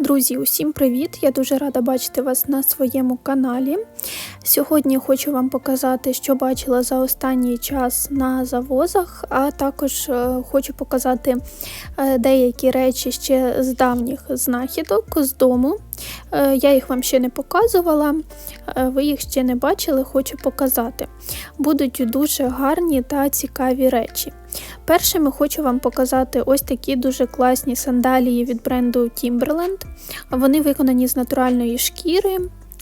Друзі, усім привіт! Я дуже рада бачити вас на своєму каналі. Сьогодні хочу вам показати, що бачила за останній час на завозах, а також е, хочу показати е, деякі речі ще з давніх знахідок з дому. Е, Я їх вам ще не показувала, е, ви їх ще не бачили, хочу показати. Будуть дуже гарні та цікаві речі. Першими хочу вам показати ось такі дуже класні сандалії від бренду Timberland. Вони виконані з натуральної шкіри.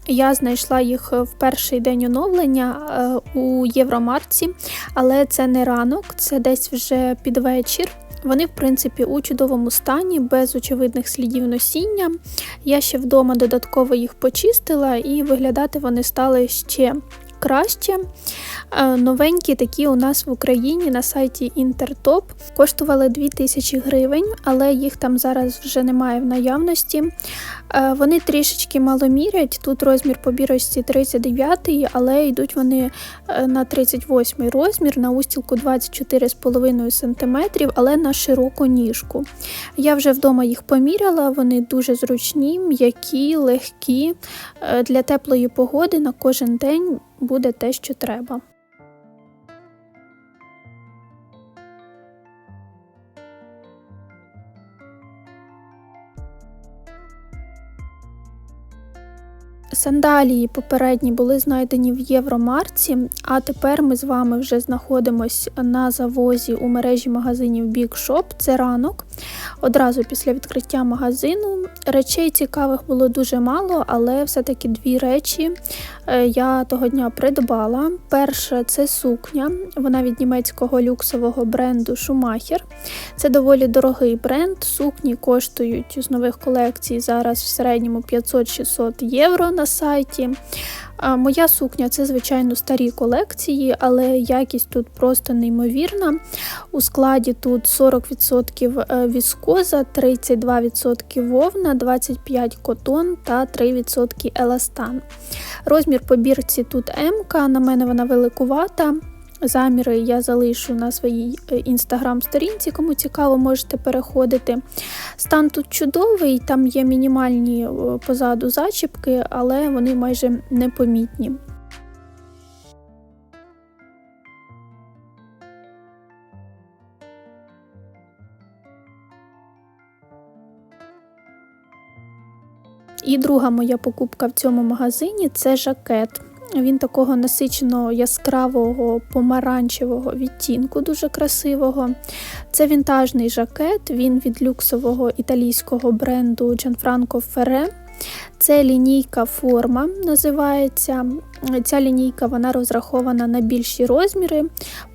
Я знайшла їх в перший день оновлення е, у Євромарці, але це не ранок, це десь вже під вечір. Вони, в принципі, у чудовому стані, без очевидних слідів носіння. Я ще вдома додатково їх почистила, і виглядати вони стали ще краще. Е, Новенькі такі у нас в Україні на сайті Інтертоп коштували 2000 гривень, але їх там зараз вже немає в наявності. Е, Вони трішечки мало мірять. Тут розмір по бірочці 39, але йдуть вони е, на 38 розмір, на устілку 24,5 см, але на широку ніжку. Я вже вдома їх поміряла, вони дуже зручні, м'які, легкі. Для теплої погоди на кожен день буде те, що треба. Сандалії попередні були знайдені в Євромарці, а тепер ми з вами вже знаходимось на завозі у мережі магазинів Big Shop. Це ранок. Одразу після відкриття магазину. Речей цікавих було дуже мало, але все-таки дві речі е, я того дня придбала. Перша це сукня, вона від німецького люксового бренду Schumacher. Це доволі дорогий бренд. Сукні коштують з нових колекцій зараз в середньому 500-600 євро на сайті. Моя сукня це, звичайно, старі колекції, але якість тут просто неймовірна. У складі тут 40% віскоза, 32% вовна, 25% котон та 3% еластан. Розмір побірці тут М, на мене вона великувата. Заміри я залишу на своїй інстаграм-сторінці, кому цікаво, можете переходити. Стан тут чудовий, там є мінімальні е, позаду зачіпки, але вони майже непомітні. І друга моя покупка в цьому магазині це жакет. Він такого насиченого яскравого помаранчевого відтінку, дуже красивого. Це вінтажний жакет, він від люксового італійського бренду Gianfranco Ferre. Це лінійка форма називається. Ця лінійка вона розрахована на більші розміри,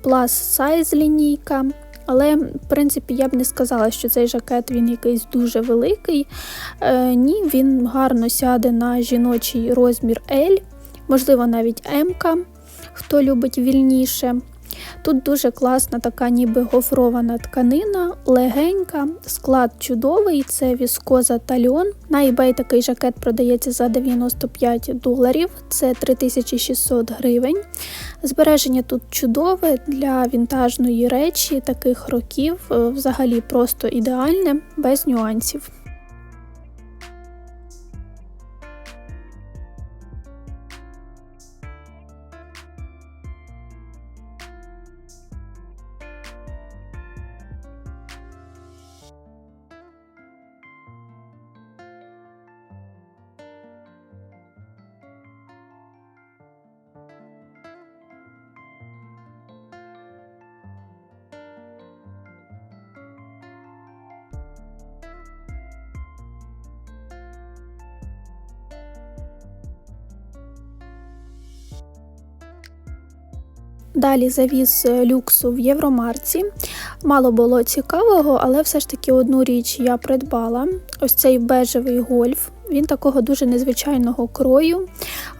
plus size лінійка. Але, в принципі, я б не сказала, що цей жакет він якийсь дуже великий. Е, Ні, він гарно сяде на жіночий розмір L можливо, навіть М-ка, хто любить вільніше. Тут дуже класна така ніби гофрована тканина, легенька, склад чудовий, це віскоза тальон. На eBay такий жакет продається за 95 доларів, це 3600 гривень. Збереження тут чудове для вінтажної речі, таких років, е, взагалі просто ідеальне, без нюансів. Далі завіз люксу в Євромарці. Мало було цікавого, але все ж таки одну річ я придбала: ось цей бежевий гольф. Він такого дуже незвичайного крою.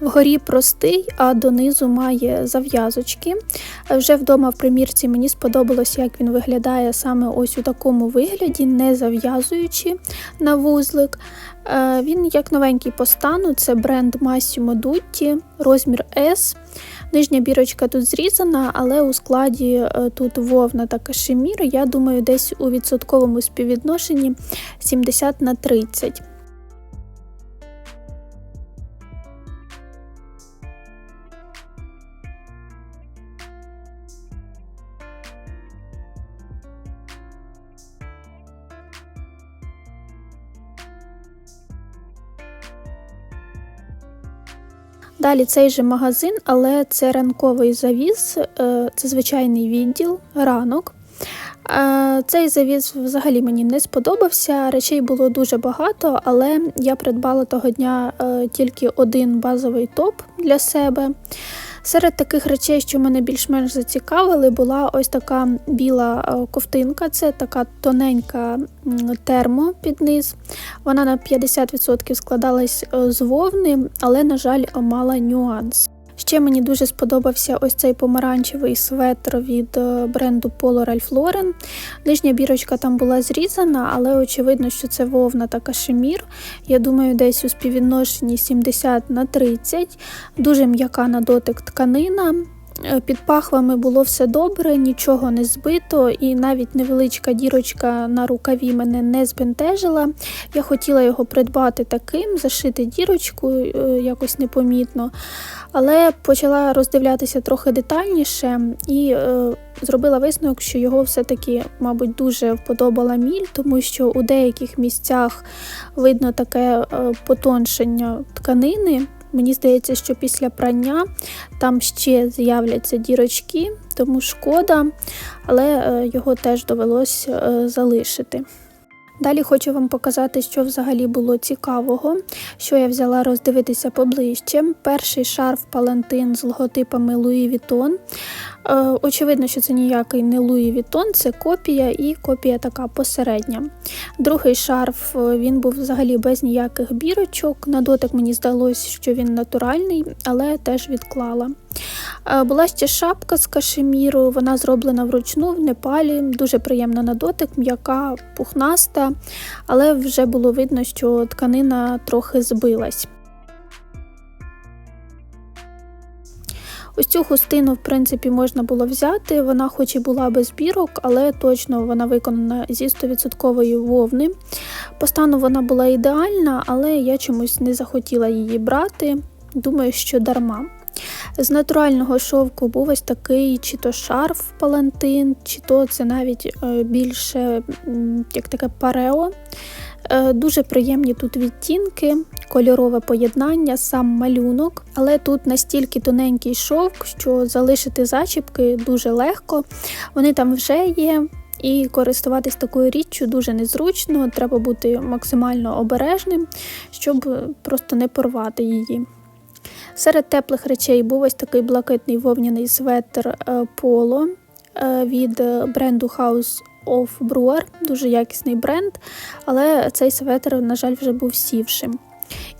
Вгорі простий, а донизу має зав'язочки. Вже вдома в примірці мені сподобалось, як він виглядає саме ось у такому вигляді, не зав'язуючи на вузлик. Він як новенький по стану, це бренд Massimo Dutti, розмір S. Нижня бірочка тут зрізана, але у складі е, тут вовна та кашемір, я думаю, десь у відсотковому співвідношенні 70 на 30. Далі цей же магазин, але це ранковий завіз, е, це звичайний відділ, ранок. Е, Цей завіз взагалі мені не сподобався. Речей було дуже багато, але я придбала того дня е, тільки один базовий топ для себе. Серед таких речей, що мене більш-менш зацікавили, була ось така біла е, ковтинка. Це така тоненька термо під низ. Вона на 50% складалась е, з вовни, але, на жаль, мала нюанс. Ще мені дуже сподобався ось цей помаранчевий светр від е, бренду Polo Ralph Lauren. Нижня бірочка там була зрізана, але очевидно, що це вовна та кашемір. Я думаю, десь у співвідношенні 70 на 30. Дуже м'яка на дотик тканина. Е, під пахвами було все добре, нічого не збито, і навіть невеличка дірочка на рукаві мене не збентежила. Я хотіла його придбати таким, зашити дірочку е, якось непомітно, але почала роздивлятися трохи детальніше і е, зробила висновок, що його все-таки, мабуть, дуже вподобала міль, тому що у деяких місцях видно таке е, потоншення тканини. Мені здається, що після прання там ще з'являться дірочки, тому шкода, але е, його теж довелось е, залишити. Далі хочу вам показати, що взагалі було цікавого, що я взяла роздивитися поближче. Перший шарф палантин з логотипами Louis Vuitton. Е, очевидно, що це ніякий не Louis Vuitton, це копія і копія така посередня. Другий шарф е, він був взагалі без ніяких бірочок. На дотик мені здалося, що він натуральний, але теж відклала. Е, була ще шапка з кашеміру, вона зроблена вручну в Непалі, дуже приємна на дотик, м'яка, пухнаста, але вже було видно, що тканина трохи збилась. Ось цю хустину, в принципі, можна було взяти. Вона, хоч і була без бірок, але точно вона виконана зі 100% вовни. По стану вона була ідеальна, але я чомусь не захотіла її брати. Думаю, що дарма. З натурального шовку був ось такий чи то шарф палантин, чи то це навіть е, більше як таке парео. Е, дуже приємні тут відтінки, кольорове поєднання, сам малюнок, але тут настільки тоненький шовк, що залишити зачіпки дуже легко. Вони там вже є. І користуватись такою річчю дуже незручно, треба бути максимально обережним, щоб просто не порвати її. Серед теплих речей був ось такий блакитний вовняний светр Polo е, від бренду House of Brewer, дуже якісний бренд, але цей светр, на жаль, вже був сівшим.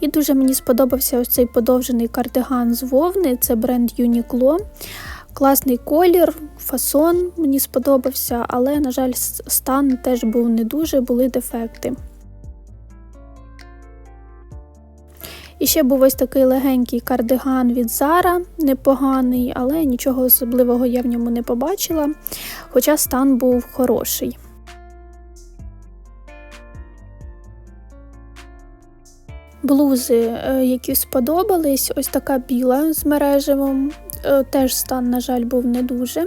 І дуже мені сподобався ось цей подовжений кардиган з вовни, це бренд Uniqlo. Класний колір, фасон мені сподобався, але, на жаль, стан теж був не дуже, були дефекти. І ще був ось такий легенький кардиган від Zara, непоганий, але нічого особливого я в ньому не побачила, хоча стан був хороший. Блузи, е, які сподобались, ось така біла з мережевим, е, теж стан, на жаль, був не дуже.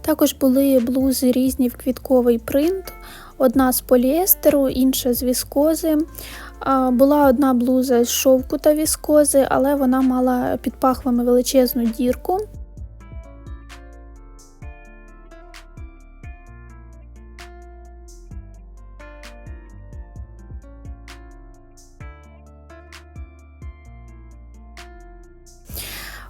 Також були блузи різні в квітковий принт, одна з поліестеру, інша з віскози. Була одна блуза з шовку та віскози, але вона мала під пахвами величезну дірку.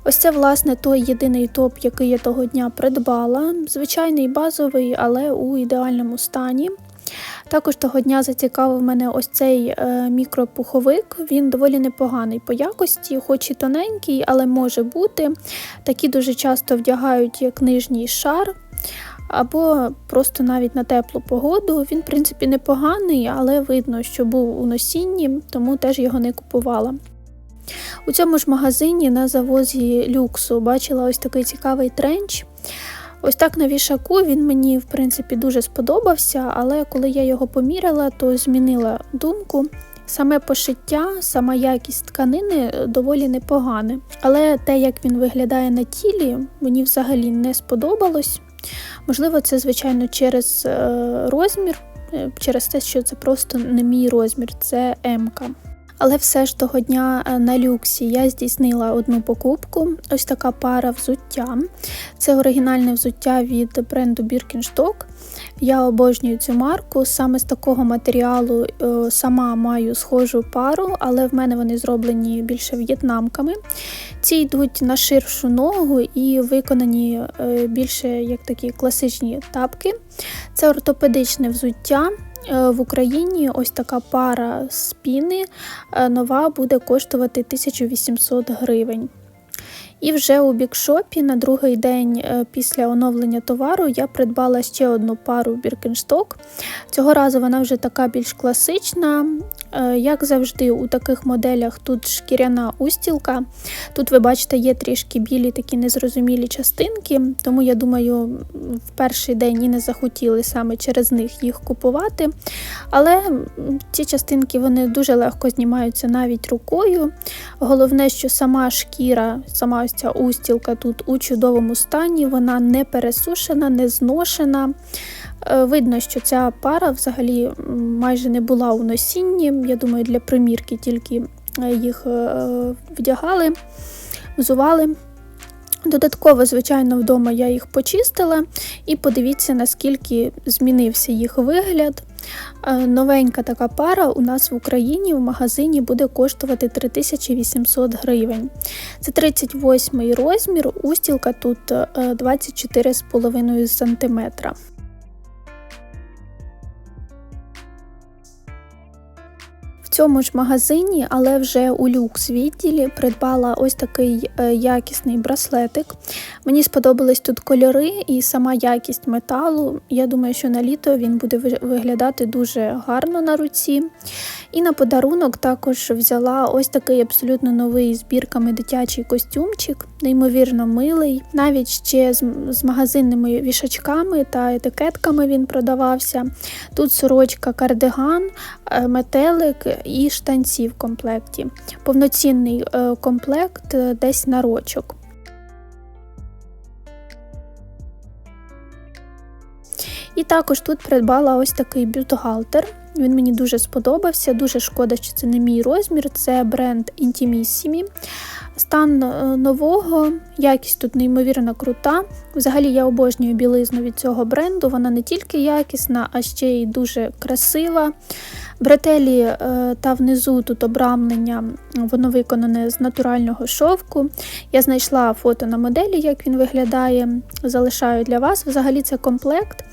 Ось це, власне, той єдиний топ, який я того дня придбала. Звичайний базовий, але у ідеальному стані. Також того дня зацікавив мене ось цей е, мікропуховик. Він доволі непоганий по якості, хоч і тоненький, але може бути. Такі дуже часто вдягають як нижній шар. Або просто навіть на теплу погоду. Він, в принципі, непоганий, але видно, що був у носінні, тому теж його не купувала. У цьому ж магазині на завозі люксу бачила ось такий цікавий тренч. Ось так на вішаку він мені, в принципі, дуже сподобався, але коли я його поміряла, то змінила думку. Саме пошиття, сама якість тканини доволі непогане. Але те, як він виглядає на тілі, мені взагалі не сподобалось. Можливо, це, звичайно, через е, розмір, е, через те, що це просто не мій розмір, це М-ка. Але все ж того дня е, на люксі я здійснила одну покупку. Ось така пара взуття. Це оригінальне взуття від бренду Birkenstock. Я обожнюю цю марку. Саме з такого матеріалу е, сама маю схожу пару, але в мене вони зроблені більше в'єтнамками. Ці йдуть на ширшу ногу і виконані е, більше як такі класичні тапки. Це ортопедичне взуття. Е, В Україні ось така пара спіни е, нова буде коштувати 1800 гривень. І вже у бікшопі на другий день е, після оновлення товару я придбала ще одну пару біркеншток. Цього разу вона вже така більш класична. Е, Як завжди, у таких моделях тут шкіряна устілка. Тут, ви бачите, є трішки білі такі незрозумілі частинки, тому я думаю, в перший день і не захотіли саме через них їх купувати. Але ці частинки вони дуже легко знімаються навіть рукою. Головне, що сама шкіра, сама ось ця устілка тут у чудовому стані, вона не пересушена, не зношена. Е, Видно, що ця пара взагалі майже не була у носінні. Я думаю, для примірки тільки е, їх е, вдягали, взували. Додатково, звичайно, вдома я їх почистила і подивіться, наскільки змінився їх вигляд. Новенька така пара у нас в Україні в магазині буде коштувати 3800 гривень. Це 38 розмір, устілка тут е, 24,5 см. Цьому ж магазині, але вже у люкс відділі придбала ось такий е, якісний браслетик. Мені сподобались тут кольори і сама якість металу. Я думаю, що на літо він буде виглядати дуже гарно на руці. І на подарунок також взяла ось такий абсолютно новий з бірками дитячий костюмчик, неймовірно милий. Навіть ще з, магазинними вішачками та етикетками він продавався. Тут сорочка кардиган, е, метелик і штанці в комплекті. Повноцінний е, комплект е, десь на рочок. І також тут придбала ось такий бюстгальтер. Він мені дуже сподобався. Дуже шкода, що це не мій розмір. Це бренд Intimissimi. Стан е, нового, якість тут неймовірно крута. Взагалі я обожнюю білизну від цього бренду. Вона не тільки якісна, а ще й дуже красива. Бретелі е, та внизу тут обрамлення, воно виконане з натурального шовку. Я знайшла фото на моделі, як він виглядає. Залишаю для вас. Взагалі це комплект.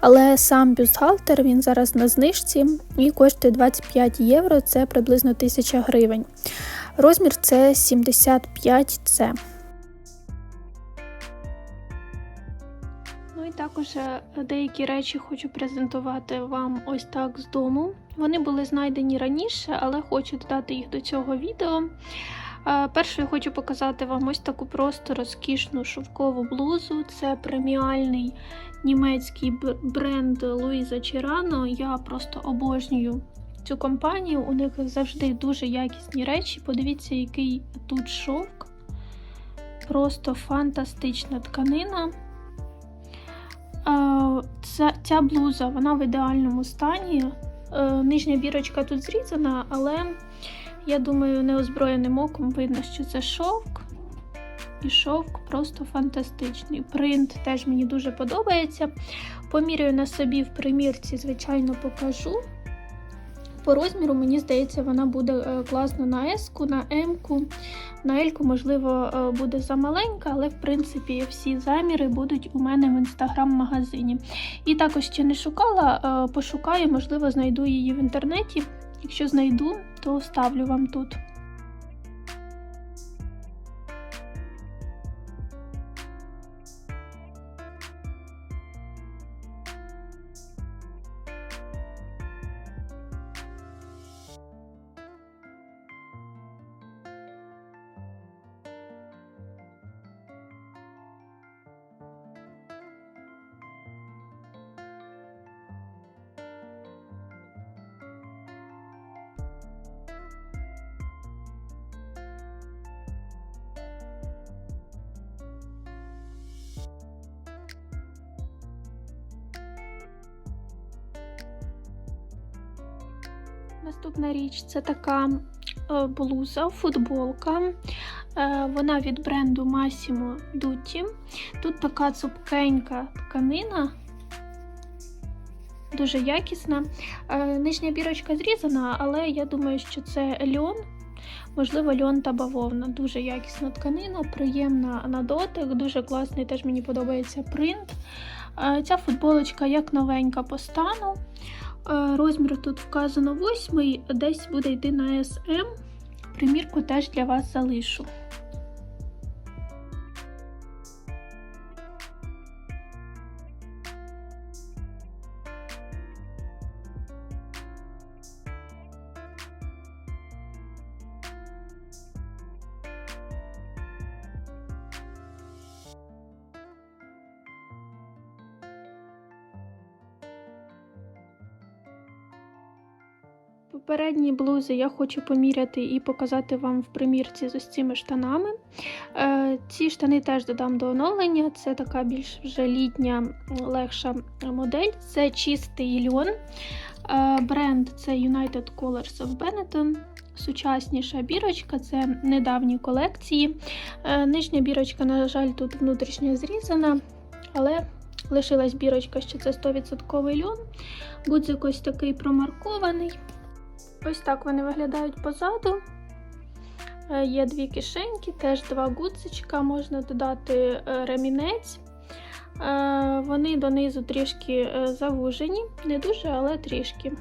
Але сам бюстгальтер він зараз на знижці і коштує 25 євро, це приблизно 1000 гривень. Розмір це 75C. Ну і також е, деякі речі хочу презентувати вам ось так з дому. Вони були знайдені раніше, але хочу додати їх до цього відео. Першою хочу показати вам ось таку просто розкішну шовкову блузу. Це преміальний німецький бренд Луїза Чірано. Я просто обожнюю цю компанію. У них завжди дуже якісні речі. Подивіться, який тут шовк. Просто фантастична тканина. Ця, ця блуза вона в ідеальному стані. Е, Нижня бірочка тут зрізана, але я думаю, неозброєним оком видно, що це шовк. І шовк просто фантастичний. Принт теж мені дуже подобається. Поміряю на собі в примірці, звичайно, покажу. По розміру, мені здається, вона буде е, класно на S, на M, на L, можливо, е, буде замаленька, але в принципі всі заміри будуть у мене в інстаграм-магазині. І також ще не шукала, е, пошукаю, можливо, знайду її в інтернеті. Якщо знайду, то оставлю вам тут. Наступна річ це така е, блуза, футболка. Е, Вона від бренду Massimo Dutti. Тут така цупкенька тканина, дуже якісна. Е, Нижня бірочка зрізана, але я думаю, що це льон. Можливо, льон та бавовна. Дуже якісна тканина, приємна на дотик, дуже класний, теж мені подобається принт. Ця футболочка як новенька по стану. Розмір тут вказано 8, десь буде йти на SM. Примірку теж для вас залишу. Попередні блузи я хочу поміряти і показати вам в примірці з цими штанами. Е, ці штани теж додам до оновлення. Це така більш вже літня, легша модель. Це чистий льон. Е, бренд це United Colors of Benetton. Сучасніша бірочка це недавні колекції. Е, нижня бірочка, на жаль, тут внутрішня зрізана, але лишилась бірочка, що це 100% льон. Гудзик ось такий промаркований. Ось так вони виглядають позаду. Е, Є дві кишеньки, теж два гудзичка, можна додати е, ремінець. Е, Вони донизу трішки завужені, не дуже, але трішки.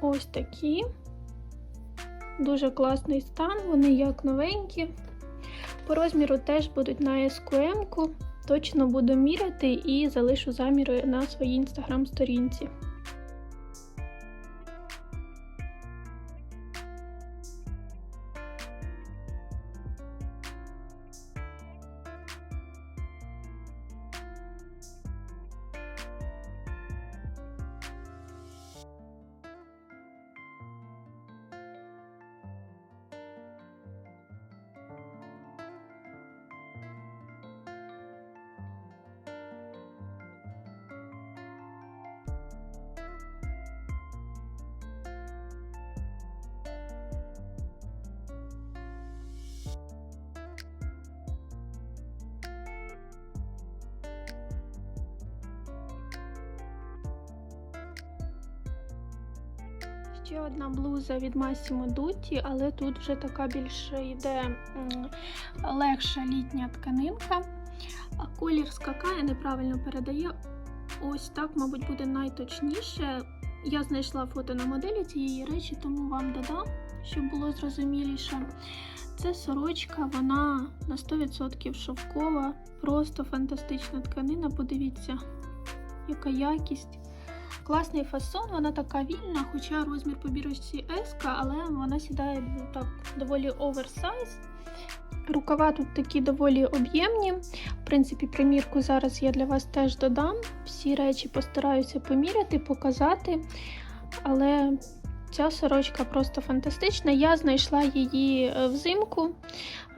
Ось такі. Дуже класний стан, вони як новенькі. По розміру теж будуть на SQM-ку. Точно буду міряти і залишу заміри на своїй інстаграм-сторінці. Ще одна блуза від Massimo Dutti, але тут вже така більш йде легша літня тканинка. А колір скакає, неправильно передає. Ось так, мабуть, буде найточніше. Я знайшла фото на моделі цієї речі, тому вам додам, щоб було зрозуміліше. Це сорочка, вона на 100% шовкова, просто фантастична тканина. Подивіться, яка якість. Класний фасон, вона така вільна, хоча розмір по бірочці S, але вона сідає ну, так доволі оверсайз. Рукава тут такі доволі об'ємні. В принципі, примірку зараз я для вас теж додам. Всі речі постараюся поміряти, показати. Але ця сорочка просто фантастична. Я знайшла її е, взимку,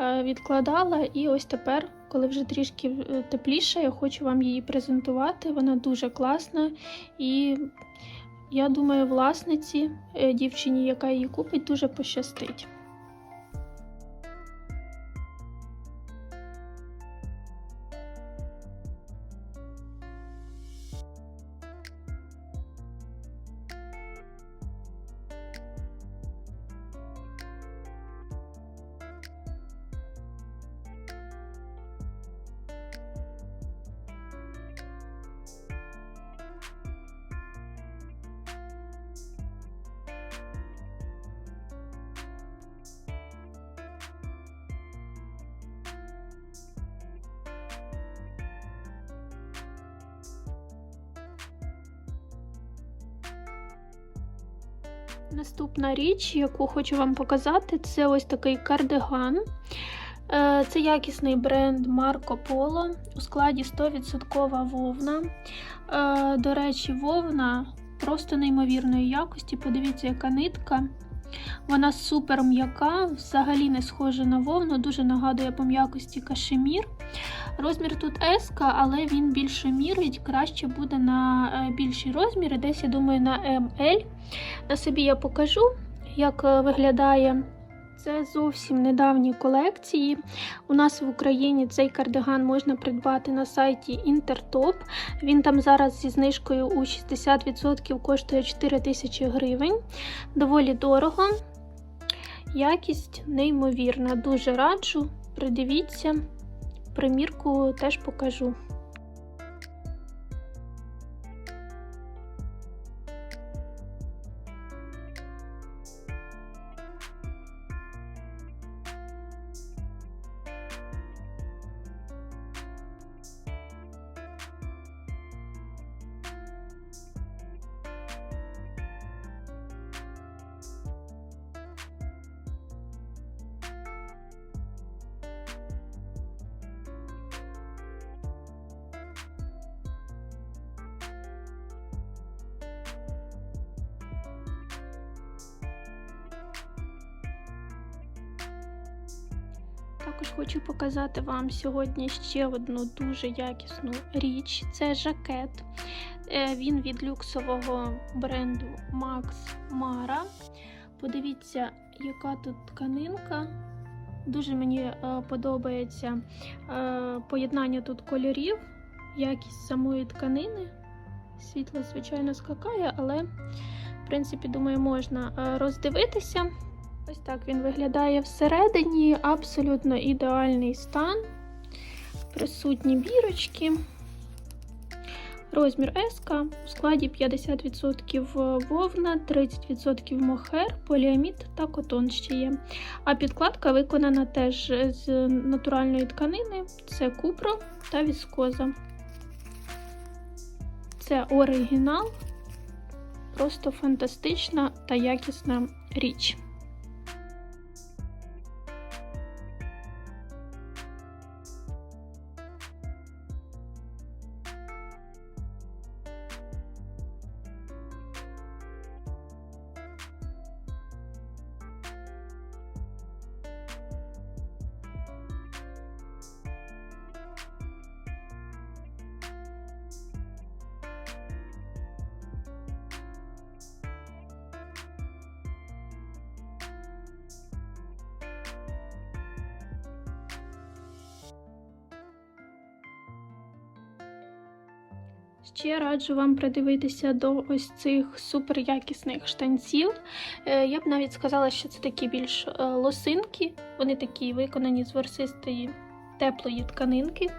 е, відкладала, і ось тепер, коли вже трішки е, тепліше, я хочу вам її презентувати. Вона дуже класна. І я думаю, власниці, е, дівчині, яка її купить, дуже пощастить. Наступна річ, яку хочу вам показати, це ось такий кардиган. Е, Це якісний бренд Marco Polo у складі 100% вовна. Е, До речі, вовна просто неймовірної якості. Подивіться, яка нитка. Вона супер м'яка, взагалі не схожа на вовну, дуже нагадує по м'якості кашемір. Розмір тут S, але він більше мірить, краще буде на е, більші розміри, десь, я думаю, на ML. На собі я покажу, як е, виглядає. Це зовсім недавні колекції. У нас в Україні цей кардиган можна придбати на сайті Інтертоп. Він там зараз зі знижкою у 60% коштує 4 тисячі гривень. Доволі дорого. Якість неймовірна. Дуже раджу. Придивіться, примірку теж покажу. Також хочу показати вам сьогодні ще одну дуже якісну річ. Це жакет. Е, Він від люксового бренду Max Mara. Подивіться, яка тут тканинка. Дуже мені е, подобається е, поєднання тут кольорів, якість самої тканини. Світло, звичайно, скакає, але, в принципі, думаю, можна роздивитися. Ось так він виглядає всередині, абсолютно ідеальний стан. Присутні бірочки. Розмір S, у складі 50% вовна, 30% мохер, поліамід та котон ще є. А підкладка виконана теж з натуральної тканини: це купро та віскоза. Це оригінал, просто фантастична та якісна річ. Ще раджу вам придивитися до ось цих суперякісних штанців. Е, Я б навіть сказала, що це такі більш е, лосинки, вони такі виконані з ворсистої теплої тканинки.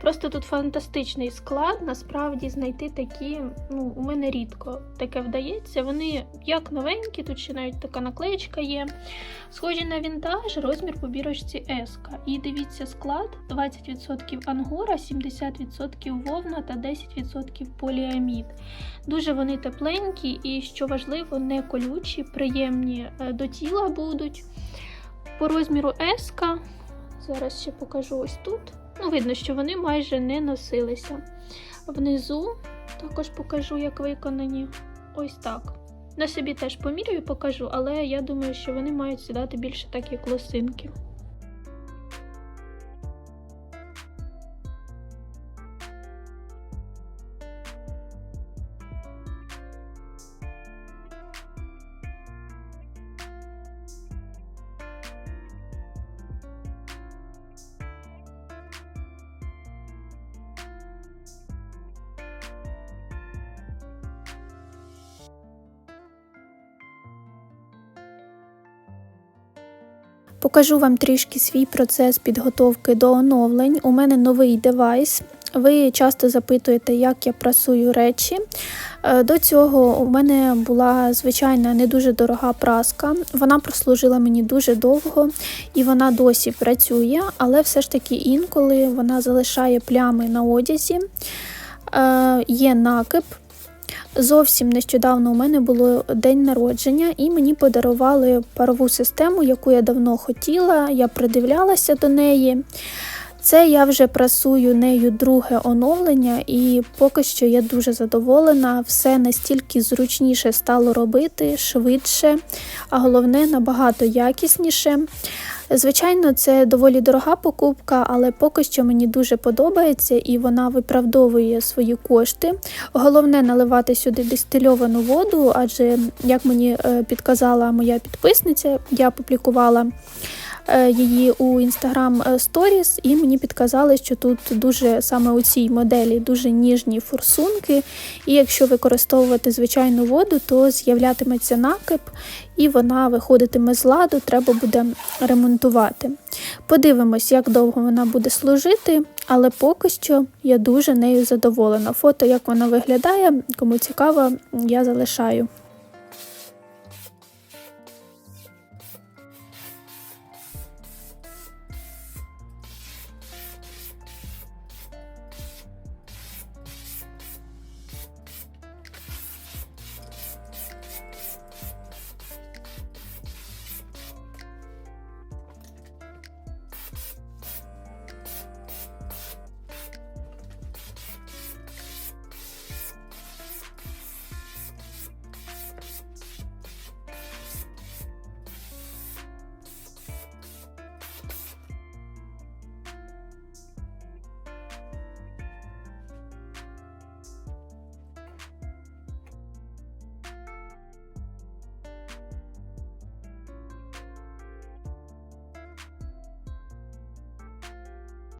Просто тут фантастичний склад. Насправді знайти такі, ну, у мене рідко таке вдається. Вони як новенькі, тут ще навіть така наклеєчка є. Схожі на вінтаж, розмір по бірочці S. І дивіться склад: 20% ангора, 70% вовна та 10% поліамід. Дуже вони тепленькі і, що важливо, не колючі, приємні е, до тіла будуть. По розміру S. Зараз ще покажу ось тут. Ну, видно, що вони майже не носилися. Внизу також покажу, як виконані. Ось так. На собі теж поміряю покажу, але я думаю, що вони мають сідати більше так, як лосинки. Покажу вам трішки свій процес підготовки до оновлень. У мене новий девайс. Ви часто запитуєте, як я прасую речі. Е, До цього у мене була звичайна не дуже дорога праска. Вона прослужила мені дуже довго і вона досі працює, але все ж таки інколи вона залишає плями на одязі. Е, Є накип. Зовсім нещодавно у мене було день народження, і мені подарували парову систему, яку я давно хотіла. Я придивлялася до неї. Це я вже прасую нею друге оновлення, і поки що я дуже задоволена. Все настільки зручніше стало робити, швидше, а головне набагато якісніше. Звичайно, це доволі дорога покупка, але поки що мені дуже подобається і вона виправдовує свої кошти. Головне наливати сюди дистильовану воду, адже, як мені е, підказала моя підписниця, я публікувала її у Instagram Stories, і мені підказали, що тут дуже саме у цій моделі дуже ніжні форсунки. І якщо використовувати звичайну воду, то з'являтиметься накип, і вона виходитиме з ладу, треба буде ремонтувати. Подивимось, як довго вона буде служити, але поки що я дуже нею задоволена. Фото, як вона виглядає, кому цікаво, я залишаю.